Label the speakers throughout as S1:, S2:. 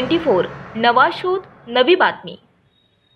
S1: Twenty four नवा शोध नवी बातमी.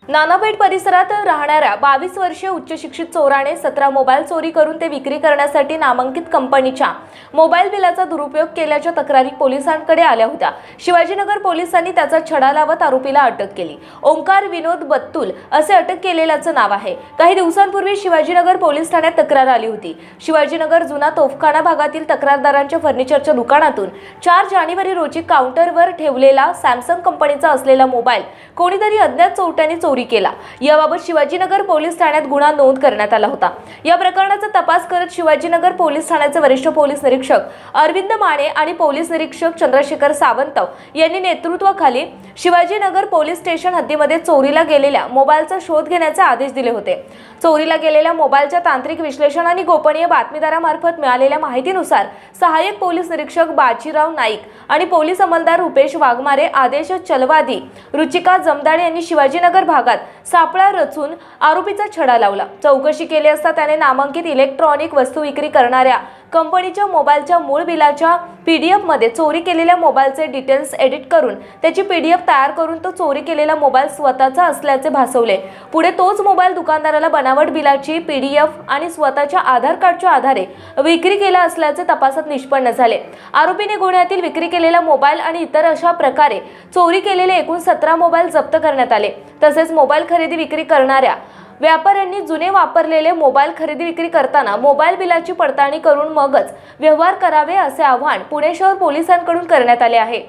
S2: नानापेठ परिसरात राहणाऱ्या बावीस वर्षीय उच्च शिक्षित चोराने सतरा मोबाईल चोरी करून ते विक्री करण्यासाठी नामांकित कंपनीच्या मोबाईल बिलाचा दुरुपयोग केल्याच्या तक्रारी पोलिसांकडे आल्या होत्या. शिवाजीनगर पोलिसांनी त्याचा छडा लावत आरोपीला अटक केली. ओंकार विनोद बत्तुल असे अटक केलेल्याचं नाव आहे. काही दिवसांपूर्वी शिवाजीनगर पोलीस ठाण्यात तक्रार आली होती. शिवाजीनगर जुना तोफखाना भागातील तक्रारदारांच्या फर्निचरच्या दुकानातून चार जानेवारी रोजी काउंटरवर ठेवलेला सॅमसंग कंपनीचा असलेला मोबाईल कोणीतरी अज्ञात चोरट्याने चोरी केला. याबाबत शिवाजीनगर पोलीस ठाण्यात गुन्हा नोंद करण्यात आला होता. या प्रकरणाचा तपास करत शिवाजीनगर पोलीस ठाण्याचे वरिष्ठ पोलीस निरीक्षक अरविंद माने आणि पोलीस निरीक्षक चंद्रशेखर सावंत यांनी नेतृत्वाखाली शिवाजीनगर पोलीस स्टेशन हद्दीमध्ये चोरीला गेलेल्या मोबाईलचा शोध घेण्याचे आदेश दिले होते. चोरीला गेलेल्या मोबाईलच्या तांत्रिक विश्लेषण आणि गोपनीय बातमीदारामार्फत मिळालेल्या माहितीनुसार सहाय्यक पोलीस निरीक्षक बाजीराव नाईक आणि पोलीस अंमलदार रुपेश वाघमारे आदेश चलवादी रुचिका जमदाडे यांनी शिवाजीनगर भागात भागात सापळा रचून आरोपीचा छडा लावला. चौकशी केली असता त्याने नामांकित इलेक्ट्रॉनिक वस्तू विक्री करणाऱ्या कंपनीच्या मोबाईलच्या मूळ बिलाच्या पी डी एफमध्ये चोरी केलेल्या मोबाईलचे डिटेल्स एडिट करून त्याची पीडीएफ तयार करून तो चोरी केलेला मोबाईल स्वतःचा असल्याचे भासवले. पुढे तोच मोबाईल दुकानदाराला बनावट बिलाची पीडीएफ आणि स्वतःच्या आधार कार्डच्या आधारे विक्री केला असल्याचे तपासात निष्पन्न झाले. आरोपीने गुन्ह्यातील विक्री केलेला मोबाईल आणि इतर अशा प्रकारे चोरी केलेले एकूण सतरा मोबाईल जप्त करण्यात आले. तसेच मोबाईल खरेदी विक्री करणाऱ्या व्यापाऱ्यांनी जुने वापरलेले मोबाईल खरेदी विक्री करताना मोबाईल बिलाची पडताळणी करून मगच व्यवहार करावे असे आवाहन पुणे शहर पोलिसांकडून करण्यात आले आहे.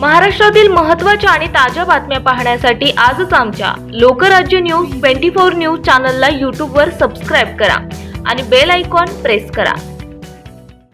S1: महाराष्ट्रातील महत्त्वाच्या आणि ताज्या बातम्या पाहण्यासाठी आजच आमच्या Lokrajya news twenty four news चॅनलला यूट्यूबवर सबस्क्राईब करा आणि बेल आयकॉन प्रेस करा.